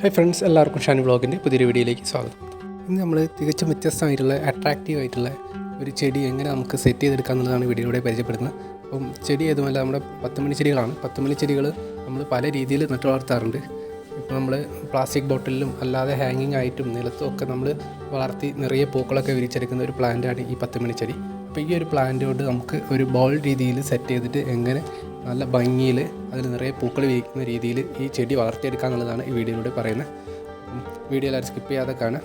Hi friends എല്ലാവർക്കും ഷാനി വ്ളോഗിന്റെ പുതിയൊരു വീഡിയോയിലേക്ക് സ്വാഗതം. ഇന്ന് നമ്മൾ തികച്ചും വ്യത്യസ്തമായിട്ടുള്ള അട്രാക്റ്റീവ് ആയിട്ടുള്ള ഒരു ചെടി എങ്ങനെ നമുക്ക് സെറ്റ് ചെയ്തെടുക്കാം എന്നുള്ളതാണ് വീഡിയോയിലൂടെ പരിചയപ്പെടുന്നത്. അപ്പം ചെടി ഏതുമല്ല നമ്മുടെ പത്തുമണി ചെടികളാണ്. പത്തുമണി ചെടികൾ നമ്മൾ പല രീതിയിൽ നട്ടു വളർത്താറുണ്ട്. ഇപ്പോൾ നമ്മൾ പ്ലാസ്റ്റിക് ബോട്ടിലും അല്ലാതെ ഹാങ്ങിങ് ആയിട്ടും നിലത്തും ഒക്കെ നമ്മൾ വളർത്തി നിറയെ പൂക്കളൊക്കെ വിരിച്ചെടുക്കുന്ന ഒരു പ്ലാന്റാണ് ഈ പത്തുമണി ചെടി. അപ്പോൾ ഈ ഒരു പ്ലാന്റ് കൊണ്ട് നമുക്ക് ഒരു ബോൾ രീതിയിൽ സെറ്റ് ചെയ്തിട്ട് എങ്ങനെ നല്ല ഭംഗിയിൽ അതിൽ നിറയെ പൂക്കൾ വിരിക്കുന്ന രീതിയിൽ ഈ ചെടി വളർത്തിയെടുക്കുക എന്നുള്ളതാണ് ഈ വീഡിയോയിലൂടെ പറയുന്നത്. വീഡിയോ എല്ലാവരും സ്കിപ്പ് ചെയ്യാതെ കാണാം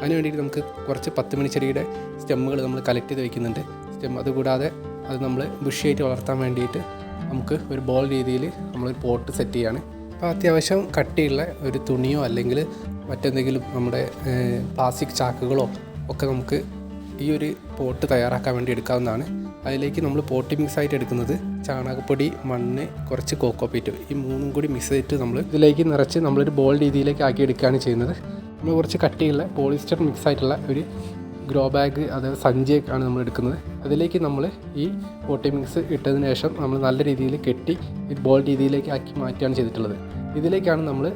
അതിന് വേണ്ടിയിട്ട് നമുക്ക് കുറച്ച് പത്ത് മണി ചെടിയുടെ സ്റ്റെമ്മുകൾ നമ്മൾ കളക്ട് ചെയ്ത് വയ്ക്കുന്നുണ്ട് സ്റ്റെം അതുകൂടാതെ അത് നമ്മൾ ബുഷിയായിട്ട് വളർത്താൻ വേണ്ടിയിട്ട് നമുക്ക് ഒരു ബോൾ രീതിയിൽ നമ്മളൊരു പോട്ട് സെറ്റ് ചെയ്യാണ്. അപ്പോൾ അത്യാവശ്യം കട്ടിയുള്ള ഒരു തുണിയോ അല്ലെങ്കിൽ മറ്റെന്തെങ്കിലും നമ്മുടെ പ്ലാസ്റ്റിക് ചാക്കുകളോ ഒക്കെ നമുക്ക് ഈ ഒരു പോട്ട് തയ്യാറാക്കാൻ വേണ്ടി എടുക്കാവുന്നതാണ്. അതിലേക്ക് നമ്മൾ പോട്ടി മിക്സ് ആയിട്ട് എടുക്കുന്നത് ചാണകപ്പൊടി മണ്ണ് കുറച്ച് കോക്കോ പീറ്റ് ഈ മൂന്നും കൂടി മിക്സ് ചെയ്തിട്ട് നമ്മൾ ഇതിലേക്ക് നിറച്ച് നമ്മളൊരു ബോൾ രീതിയിലേക്ക് ആക്കി എടുക്കുകയാണ് ചെയ്യുന്നത്. നമ്മൾ കുറച്ച് കട്ടിയുള്ള പോളിസ്റ്റർ മിക്സ് ആയിട്ടുള്ള ഒരു ഗ്രോ ബാഗ് അതായത് സഞ്ചിയൊക്കെയാണ് നമ്മൾ എടുക്കുന്നത്. അതിലേക്ക് നമ്മൾ ഈ പോട്ടി മിക്സ് ഇട്ടതിന് ശേഷം നമ്മൾ നല്ല രീതിയിൽ കെട്ടി ഈ ബോൾ രീതിയിലേക്ക് ആക്കി മാറ്റുകയാണ് ചെയ്തിട്ടുള്ളത്. ഇതിലേക്കാണ് നമ്മൾ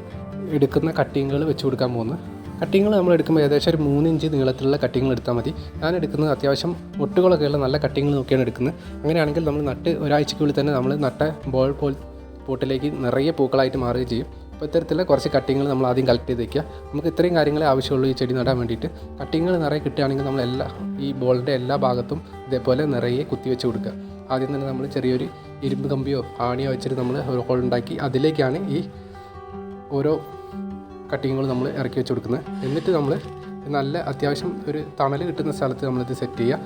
എടുക്കുന്ന കട്ടിങ്ങുകൾ വെച്ച് കൊടുക്കാൻ പോകുന്നത്. കട്ടിങ്ങൾ നമ്മൾ എടുക്കുമ്പോൾ ഏകദേശം ഒരു മൂന്ന് ഇഞ്ച് നീളത്തിലുള്ള കട്ടിങ്ങൾ എടുത്താൽ മതി. ഞാൻ എടുക്കുന്നത് അത്യാവശ്യം ഒട്ടുകളൊക്കെ ഉള്ള നല്ല കട്ടിങ്ങൾ നോക്കിയാണ് എടുക്കുന്നത്. അങ്ങനെയാണെങ്കിൽ നമ്മൾ നട്ട് ഒരാഴ്ചക്കുള്ളിൽ തന്നെ നമ്മൾ നട്ട ബോൾ പോൽ പോട്ടിലേക്ക് നിറയെ പൂക്കളായിട്ട് മാറുകയും ചെയ്യും. അപ്പോൾ ഇത്തരത്തിലുള്ള കുറച്ച് കട്ടിങ്ങൾ നമ്മൾ ആദ്യം കളക്ട് ചെയ്ത് വയ്ക്കുക നമുക്ക് ഇത്രയും കാര്യങ്ങളെ ആവശ്യമുള്ളൂ ഈ ചെടി നടാൻ വേണ്ടിയിട്ട്. കട്ടിങ്ങൾ നിറയെ കിട്ടുകയാണെങ്കിൽ നമ്മൾ എല്ലാ ഈ ബോളിന്റെ എല്ലാ ഭാഗത്തും ഇതേപോലെ നിറയെ കുത്തി വെച്ച് കൊടുക്കുക. ആദ്യം തന്നെ നമ്മൾ ചെറിയൊരു ഇരുമ്പ് കമ്പിയോ ആണിയോ വെച്ചിട്ട് നമ്മൾ ഒരു ഹോൾ ഉണ്ടാക്കി അതിലേക്കാണ് ഈ ഓരോ കട്ടിങ്ങുകൾ നമ്മൾ ഇറക്കി വെച്ച് കൊടുക്കുന്നത് എന്നിട്ട് നമ്മൾ നല്ല അത്യാവശ്യം ഒരു തണൽ കിട്ടുന്ന സ്ഥലത്ത് നമ്മളിത് സെറ്റ് ചെയ്യുക.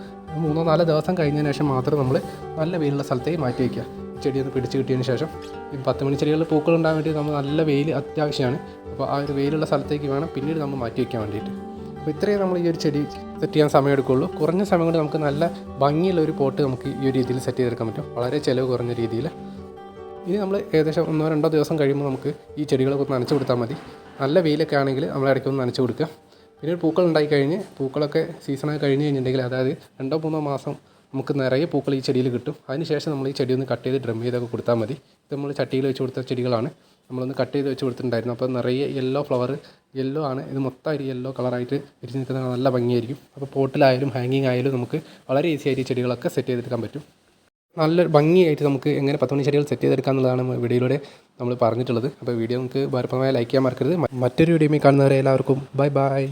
മൂന്നോ നാലോ ദിവസം കഴിഞ്ഞതിന് ശേഷം മാത്രം നമ്മൾ നല്ല വെയിലുള്ള സ്ഥലത്തേക്ക് മാറ്റി വയ്ക്കുക ചെടി ഒന്ന് പിടിച്ച് കിട്ടിയതിന് ശേഷം. ഈ പത്ത് മണി ചെടികളിൽ പൂക്കൾ ഉണ്ടാകാൻ വേണ്ടി നമ്മൾ നല്ല വെയിൽ അത്യാവശ്യമാണ്. അപ്പോൾ ആ ഒരു വെയിലുള്ള സ്ഥലത്തേക്ക് വേണം പിന്നീട് നമ്മൾ മാറ്റി വയ്ക്കാൻ വേണ്ടിയിട്ട്. അപ്പോൾ ഇത്രയും നമ്മൾ ഈ ഒരു ചെടി സെറ്റ് ചെയ്യാൻ സമയം എടുക്കുകയുള്ളൂ. കുറഞ്ഞ സമയം കൊണ്ട് നമുക്ക് നല്ല ഭംഗിയുള്ള ഒരു പോട്ട് നമുക്ക് ഈ ഒരു രീതിയിൽ സെറ്റ് ചെയ്തെടുക്കാൻ പറ്റും. വളരെ ചിലവ് കുറഞ്ഞ രീതിയിൽ. ഇനി നമ്മൾ ഏകദേശം ഒന്നോ രണ്ടോ ദിവസം കഴിയുമ്പോൾ നമുക്ക് ഈ ചെടികളൊക്കെ ഒന്ന് നനച്ച് കൊടുത്താൽ മതി. നല്ല വെയിലൊക്കെ ആണെങ്കിൽ നമ്മൾ ഇടയ്ക്ക് ഒന്ന് നനച്ച് കൊടുക്കുക. പിന്നെ പൂക്കൾ ഉണ്ടായി കഴിഞ്ഞ് പൂക്കളൊക്കെ സീസണായി കഴിഞ്ഞ് കഴിഞ്ഞിട്ടുണ്ടെങ്കിൽ അതായത് രണ്ടോ മൂന്നോ മാസം നമുക്ക് നിറയെ പൂക്കൾ ഈ ചെടിയിൽ കിട്ടും. അതിനുശേഷം നമ്മൾ ഈ ചെടി ഒന്ന് കട്ട് ചെയ്ത് ഡ്രം ചെയ്തൊക്കെ കൊടുത്താൽ മതി. ഇത് നമ്മൾ ചട്ടിയിൽ വെച്ച് കൊടുത്ത ചെടികളാണ്. നമ്മളൊന്ന് കട്ട് ചെയ്ത് വെച്ച് കൊടുത്തിട്ടുണ്ടായിരുന്നു. അപ്പോൾ നിറയെ യെല്ലോ ഫ്ലവർ യെല്ലോ ആണ്. ഇത് മൊത്തമായിട്ട് യെല്ലോ കളറായിട്ട് വിരിഞ്ഞ് നിൽക്കുന്ന നല്ല ഭംഗിയായിരിക്കും. അപ്പോൾ പോട്ടിലായാലും ഹാങ്ങിങ് ആയാലും നമുക്ക് വളരെ ഈസി ആയിട്ട് ഈ ചെടികളൊക്കെ സെറ്റ് ചെയ്തെടുക്കാൻ പറ്റും. നല്ലൊരു ഭംഗിയായിട്ട് നമുക്ക് എങ്ങനെ പത്ത് മണി ചെടികൾ സെറ്റ് ചെയ്തെടുക്കാം എന്നുള്ളതാണ് വീഡിയോയിലൂടെ നമ്മൾ പറഞ്ഞിട്ടുള്ളത്. അപ്പോൾ വീഡിയോ നമുക്ക് ഭാരപ്രദമായി ലൈക്ക് ചെയ്യാൻ മറക്കരുത്. മറ്റൊരു വീഡിയോയിൽ കാണുന്നവരെ എല്ലാവർക്കും ബൈ ബൈ